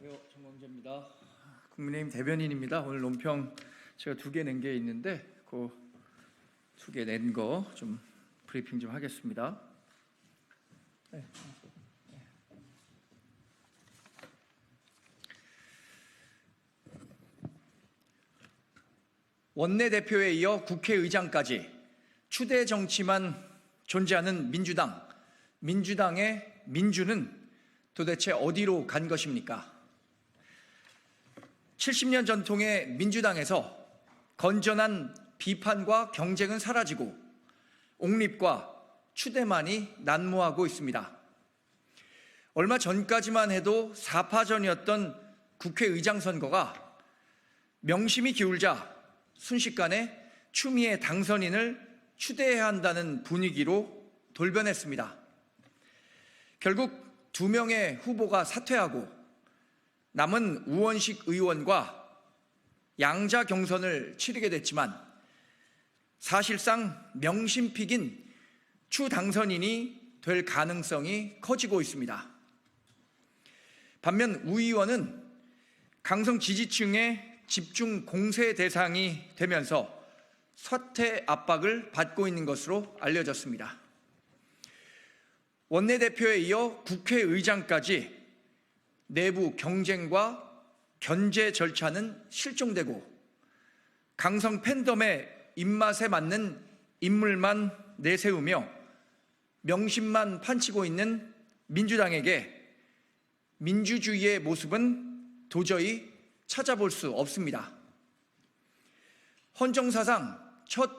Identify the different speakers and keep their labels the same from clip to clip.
Speaker 1: 안녕하세요. 정광재입니다. 국민의힘 대변인입니다. 오늘 논평 제가 두 개 낸 게 있는데 그 두 개 낸 거 좀 브리핑 좀 하겠습니다. 네. 원내대표에 이어 국회의장까지 추대 정치만 존재하는 민주당, 민주당의 민주는 도대체 어디로 간 것입니까? 70년 전통의 민주당에서 건전한 비판과 경쟁은 사라지고 옹립과 추대만이 난무하고 있습니다. 얼마 전까지만 해도 사파전이었던 국회의장 선거가 명심이 기울자 순식간에 추미애 당선인을 추대해야 한다는 분위기로 돌변했습니다. 결국 두 명의 후보가 사퇴하고 남은 우원식 의원과 양자 경선을 치르게 됐지만 사실상 명심픽인 추 당선인이 될 가능성이 커지고 있습니다. 반면 우 의원은 강성 지지층의 집중 공세 대상이 되면서 사퇴 압박을 받고 있는 것으로 알려졌습니다. 원내대표에 이어 국회의장까지 내부 경쟁과 견제 절차는 실종되고 강성 팬덤의 입맛에 맞는 인물만 내세우며 명심만 판치고 있는 민주당에게 민주주의의 모습은 도저히 찾아볼 수 없습니다. 헌정사상 첫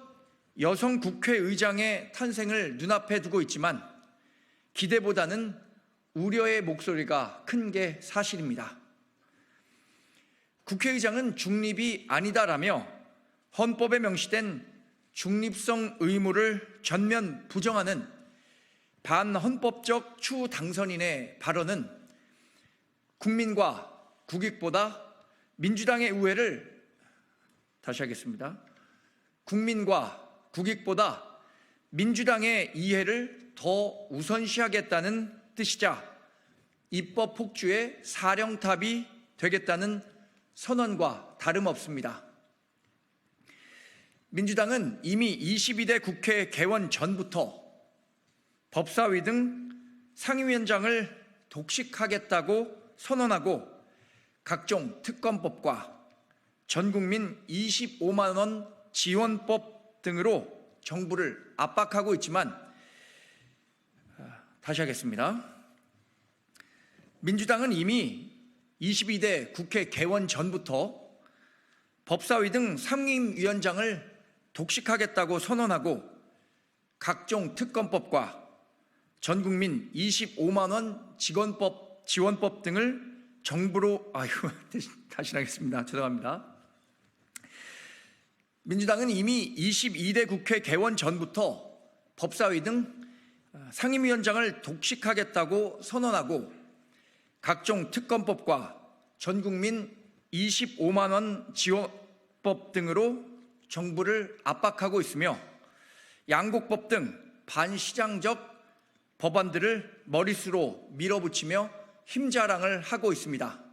Speaker 1: 여성 국회의장의 탄생을 눈앞에 두고 있지만 기대보다는 우려의 목소리가 큰 게 사실입니다. 국회의장은 중립이 아니다라며 헌법에 명시된 중립성 의무를 전면 부정하는 반헌법적 추 당선인의 발언은 국민과 국익보다 민주당의 우회를 다시 하겠습니다. 국민과 국익보다 민주당의 이해를 더 우선시하겠다는 뜻이자 입법 폭주의 사령탑이 되겠다는 선언과 다름없습니다. 민주당은 이미 22대 국회 개원 전부터 법사위 등 상임위원장을 독식하겠다고 선언하고 각종 특검법과 전국민 25만 원 지원법 등으로 정부를 압박하고 있지만 다시 하겠습니다. 민주당은 이미 22대 국회 개원 전부터 법사위 등 상임위원장을 독식하겠다고 선언하고 각종 특검법과 전국민 25만 원 직원법 지원법 등을 정부로 아유 다시 하겠습니다. 죄송합니다. 민주당은 이미 22대 국회 개원 전부터 법사위 등 상임위원장을 독식하겠다고 선언하고 각종 특검법과 전국민 25만 원 지원법 등으로 정부를 압박하고 있으며 양곡법 등 반시장적 법안들을 머릿수로 밀어붙이며 힘자랑을 하고 있습니다.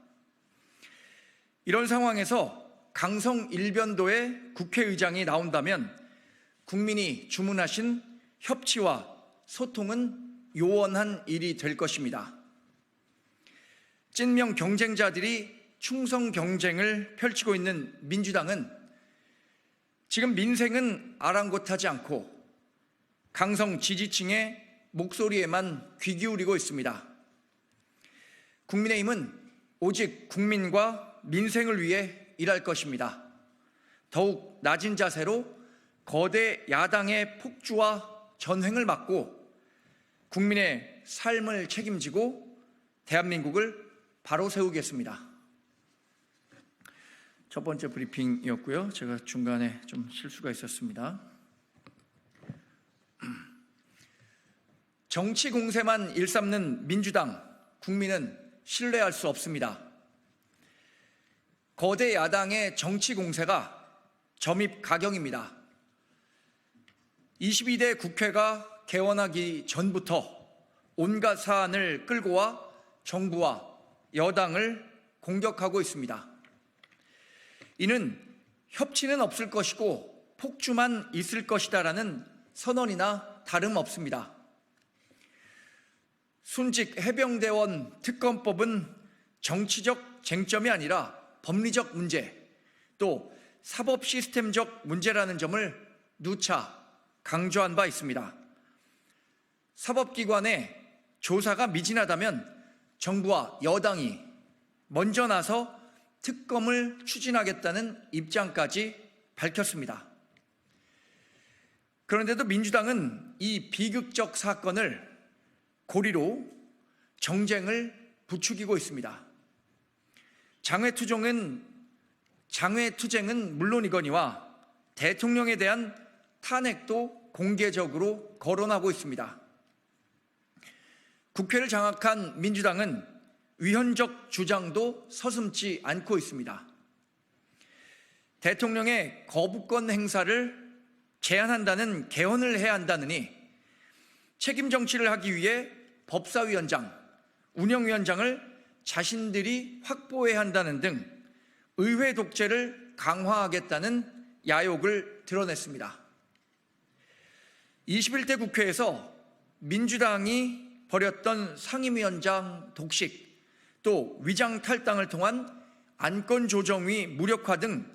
Speaker 1: 이런 상황에서 강성 일변도의 국회의장이 나온다면 국민이 주문하신 협치와 소통은 요원한 일이 될 것입니다. 찐명 경쟁자들이 충성 경쟁을 펼치고 있는 민주당은 지금 민생은 아랑곳하지 않고 강성 지지층의 목소리에만 귀 기울이고 있습니다. 국민의힘은 오직 국민과 민생을 위해 일할 것입니다. 더욱 낮은 자세로 거대 야당의 폭주와 전횡을 막고 국민의 삶을 책임지고 대한민국을 바로 세우겠습니다. 첫 번째 브리핑이었고요. 제가 중간에 좀 실수가 있었습니다. 정치 공세만 일삼는 민주당, 국민은 신뢰할 수 없습니다. 거대 야당의 정치 공세가 점입 가경입니다. 22대 국회가 개원하기 전부터 온갖 사안을 끌고 와 정부와 여당을 공격하고 있습니다. 이는 협치는 없을 것이고 폭주만 있을 것이다라는 선언이나 다름없습니다. 순직 해병대원 특검법은 정치적 쟁점이 아니라 법리적 문제, 또 사법 시스템적 문제라는 점을 누차 강조한 바 있습니다. 사법기관의 조사가 미진하다면 정부와 여당이 먼저 나서 특검을 추진하겠다는 입장까지 밝혔습니다. 그런데도 민주당은 이 비극적 사건을 고리로 정쟁을 부추기고 있습니다. 장외투쟁은 장외투쟁은 물론이거니와 대통령에 대한 탄핵도 공개적으로 거론하고 있습니다. 국회를 장악한 민주당은 위헌적 주장도 서슴지 않고 있습니다. 대통령의 거부권 행사를 제한한다는 개헌을 해야 한다느니 책임 정치를 하기 위해 법사위원장, 운영위원장을 자신들이 확보해야 한다는 등 의회 독재를 강화하겠다는 야욕을 드러냈습니다. 21대 국회에서 민주당이 벌였던 상임위원장 독식, 또 위장 탈당을 통한 안건 조정위 무력화 등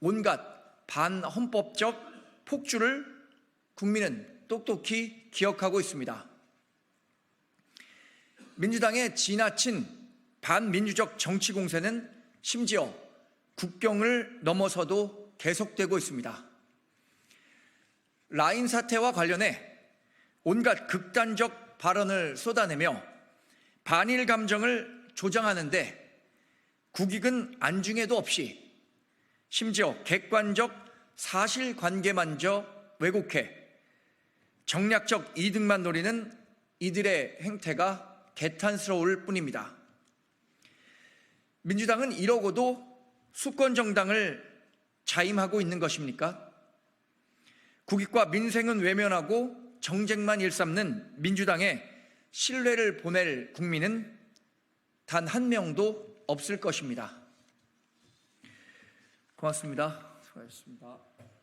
Speaker 1: 온갖 반헌법적 폭주를 국민은 똑똑히 기억하고 있습니다. 민주당의 지나친 반민주적 정치 공세는 심지어 국경을 넘어서도 계속되고 있습니다. 라인 사태와 관련해 온갖 극단적 발언을 쏟아내며 반일 감정을 조장하는데 국익은 안중에도 없이 심지어 객관적 사실 관계만저 왜곡해 정략적 이득만 노리는 이들의 행태가 개탄스러울 뿐입니다. 민주당은 이러고도 수권 정당을 자임하고 있는 것입니까? 국익과 민생은 외면하고 정쟁만 일삼는 민주당에 신뢰를 보낼 국민은 단 한 명도 없을 것입니다. 고맙습니다. 수고하셨습니다.